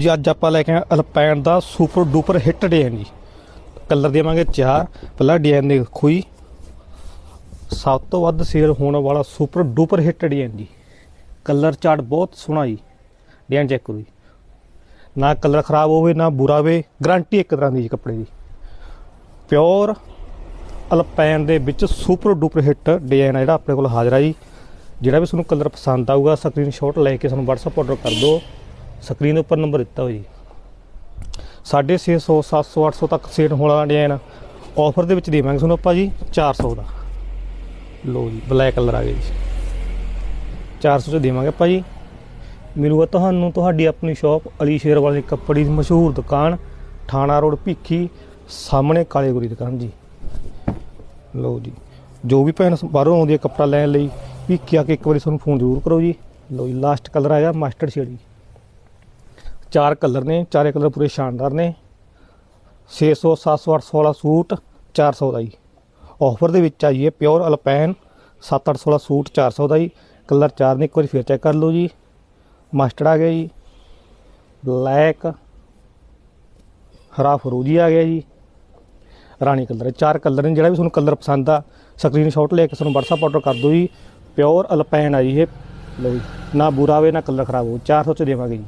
ਜੀ, ਅੱਜ ਆਪਾਂ ਲੈ ਕੇ ਆਏ ਅਲਪਾਈਨ ਦਾ ਸੁਪਰ ਡੂਪਰ ਹਿੱਟ ਡਿਜ਼ਾਈਨ ਜੀ। ਕਲਰ ਦੇਵਾਂਗੇ ਚਾਰ। ਪਹਿਲਾ ਡਿਜ਼ਾਈਨ ਦੇਖੋ ਜੀ। ਸਭ ਤੋਂ ਵੱਧ ਸੇਲ ਹੋਣ ਵਾਲਾ ਸੁਪਰ ਡੂਪਰ ਹਿੱਟ ਡਿਜ਼ਾਈਨ ਜੀ। ਕਲਰ ਚਾਰਟ ਬਹੁਤ ਸੋਹਣਾ ਜੀ। ਡਿਜ਼ਾਈਨ ਚੈੱਕ ਕਰੋ ਜੀ। ਨਾ ਕਲਰ ਖਰਾਬ ਹੋਵੇ, ਨਾ ਬੁਰਾ ਹੋਵੇ ਗਾਰੰਟੀ ਇੱਕ ਤਰ੍ਹਾਂ ਦੀ ਜੀ ਕੱਪੜੇ ਦੀ। ਪਿਓਰ ਅਲਪੈਨ ਦੇ ਵਿੱਚ ਸੁਪਰ ਡੂਪਰ ਹਿੱਟ ਡਿਜ਼ਾਈਨ ਆ ਜਿਹੜਾ ਆਪਣੇ ਕੋਲ ਹਾਜ਼ਰ ਆ ਜੀ। ਜਿਹੜਾ ਵੀ ਤੁਹਾਨੂੰ ਕਲਰ ਪਸੰਦ ਆਊਗਾ ਸਕਰੀਨਸ਼ਾਟ ਲੈ ਕੇ ਸਾਨੂੰ WhatsApp ਆਰਡਰ ਕਰ ਦਿਓ। ਸਕਰੀਨ ਉੱਪਰ ਨੰਬਰ ਦਿੱਤਾ ਹੋਇਆ ਜੀ। 650 700 800 ਤੱਕ ਸੇਲ ਹੋਣ ਵਾਲਾ ਡਿਜ਼ਾਈਨ ਆਫਰ ਦੇ ਵਿੱਚ ਦੇਵਾਂਗੇ ਤੁਹਾਨੂੰ ਆਪਾਂ ਜੀ 400 ਦਾ। ਲੋ ਜੀ ਬਲੈਕ ਕਲਰ ਆ ਗਿਆ ਜੀ। 400 ਚ ਦੇਵਾਂਗੇ ਆਪਾਂ ਜੀ। ਮਿਲੂਗਾ ਤੁਹਾਨੂੰ ਤੁਹਾਡੀ ਆਪਣੀ ਸ਼ਾਪ ਅਲੀ ਸ਼ੇਰ ਵਾਲੀ ਕੱਪੜੀ ਦੀ ਮਸ਼ਹੂਰ ਦੁਕਾਨ ਥਾਣਾ ਰੋਡ, ਭੀਖੀ, ਸਾਹਮਣੇ ਕਾਲੇ ਗੁਰੀ ਦੁਕਾਨ ਜੀ। ਲਓ ਜੀ, ਜੋ ਵੀ ਭੈਣ ਬਾਹਰੋਂ ਆਉਂਦੀ ਹੈ ਕੱਪੜਾ ਲੈਣ ਲਈ, ਭੀਖੀ ਆ ਕੇ ਇੱਕ ਵਾਰੀ ਤੁਹਾਨੂੰ ਫੋਨ ਜ਼ਰੂਰ ਕਰੋ ਜੀ। ਲਓ ਜੀ ਲਾਸਟ ਕਲਰ ਆਇਆ ਮਸਟਰਡ ਸ਼ੇਡ ਜੀ। ਚਾਰ ਕਲਰ ਨੇ, ਚਾਰੇ ਕਲਰ ਪੂਰੇ ਸ਼ਾਨਦਾਰ ਨੇ। 600 700 800 ਵਾਲਾ ਸੂਟ 400 ਦਾ ਜੀ। ਆਫਰ ਦੇ ਵਿੱਚ ਆਈਏ ਪਿਓਰ ਅਲਪੈਨ 7-800 ਵਾਲਾ ਸੂਟ 400 ਦਾ ਜੀ। ਕਲਰ ਚਾਰ ਨੇ, ਇੱਕ ਵਾਰੀ ਫਿਰ ਚੈੱਕ ਕਰ ਲਓ ਜੀ। ਮਸਟਰਡ ਆ ਗਿਆ ਜੀ। ਬਲੈਕ ਹਰਾ ਫਰੂਜੀ ਆ ਗਿਆ ਜੀ। ਰਾਣੀ ਕਲਰ ਹੈ ਚਾਰ ਕਲਰ ਨੇ, ਜਿਹੜਾ ਵੀ ਤੁਹਾਨੂੰ ਕਲਰ ਪਸੰਦ ਆ ਸਕਰੀਨਸ਼ਾਟ ਲੈ ਕੇ ਸਾਨੂੰ WhatsApp ਆਰਡਰ ਕਰ ਦਿਓ ਜੀ। ਪਿਓਰ ਅਲਪੈਨ ਆ ਜੀ ਇਹ। ਲਓ ਜੀ, ਨਾ ਬੁਰਾ ਹੋਵੇ, ਨਾ ਕਲਰ ਖਰਾਬ ਹੋਵੇ 400 ਚ ਦੇਵਾਂਗੇ ਜੀ।